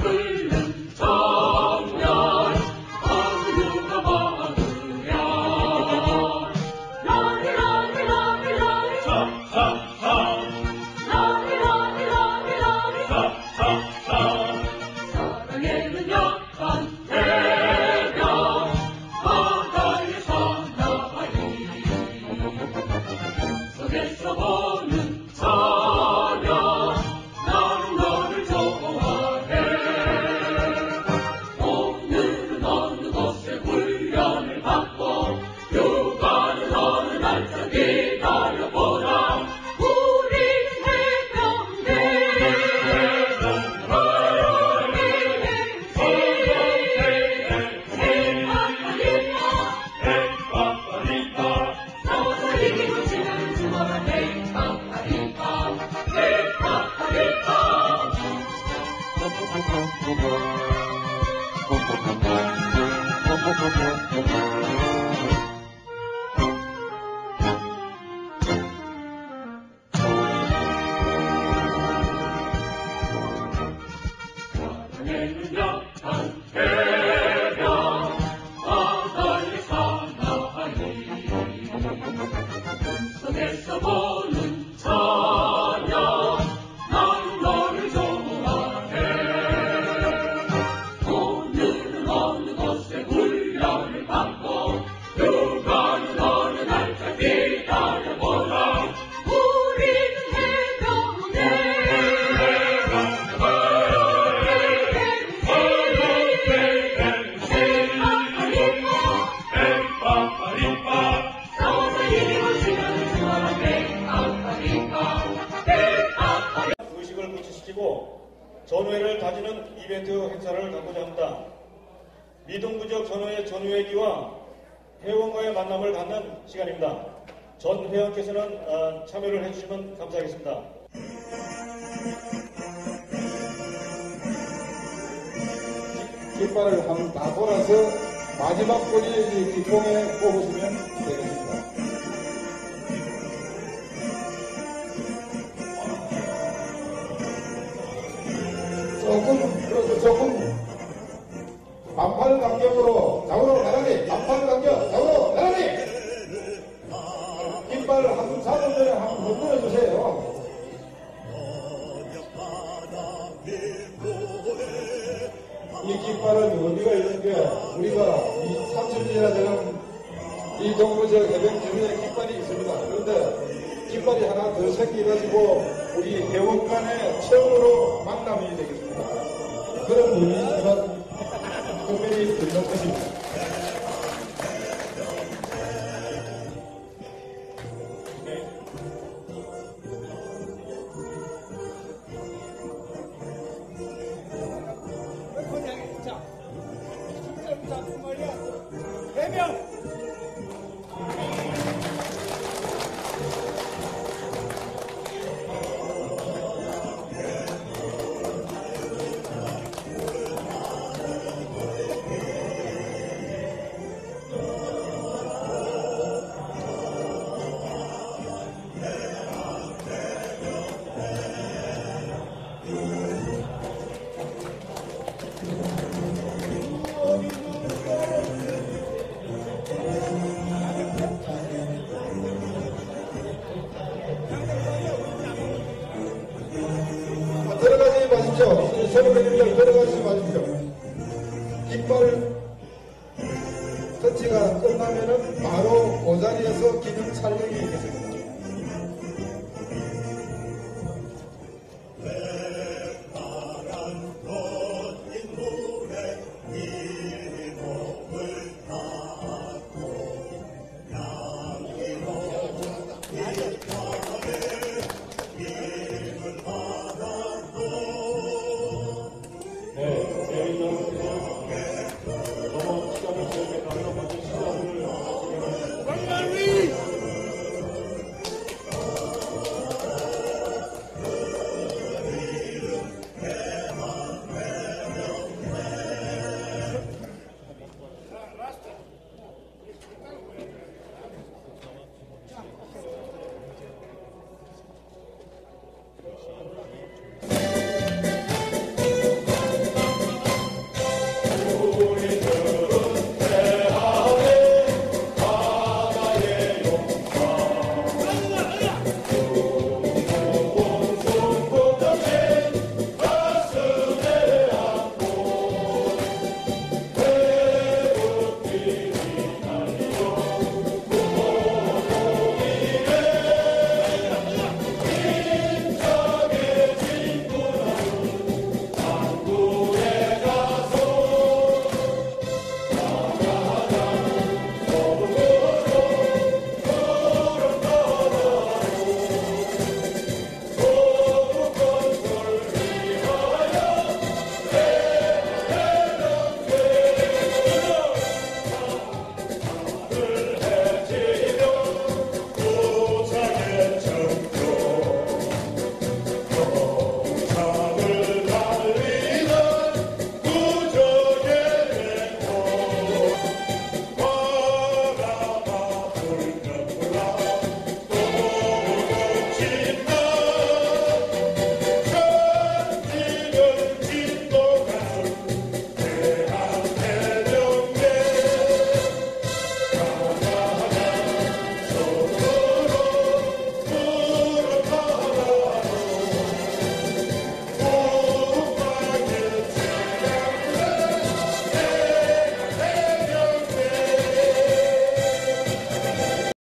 Please. 행사를 갖고자 합니다. 미동부적 전후의 전후회기와 회원과의 만남을 갖는 시간입니다. 전 회원께서는 어, 참여를 해주시면 감사하겠습니다. 깃발을 한다 돌아서 마지막 꼬리 이 깃봉에 꼽으시면 되겠습니다. 조금, 그래서 조금, 반팔 간격으로 좌우로 나가리, 반팔 간격, 좌우로 나가리! 깃발을 한 잡은 전에 한번 흔들어 주세요. 이 깃발은 의미가 있는 게 우리가 이 30년이나 되는 이 동부 지역 해병 주민의 깃발이 있습니다. 그런데 깃발이 하나 더 생겨가지고 우리 회원 간의 처음으로 만남이 되겠습니다. 그런 의미지만 특별히 듣는 것입니다. 자, 진짜 작품 말이야. 대명! 선배님들 들어가지 마십시오. 깃발 터치가 끝나면은 바로 그 자리에서 기념 촬영이 있겠습니다.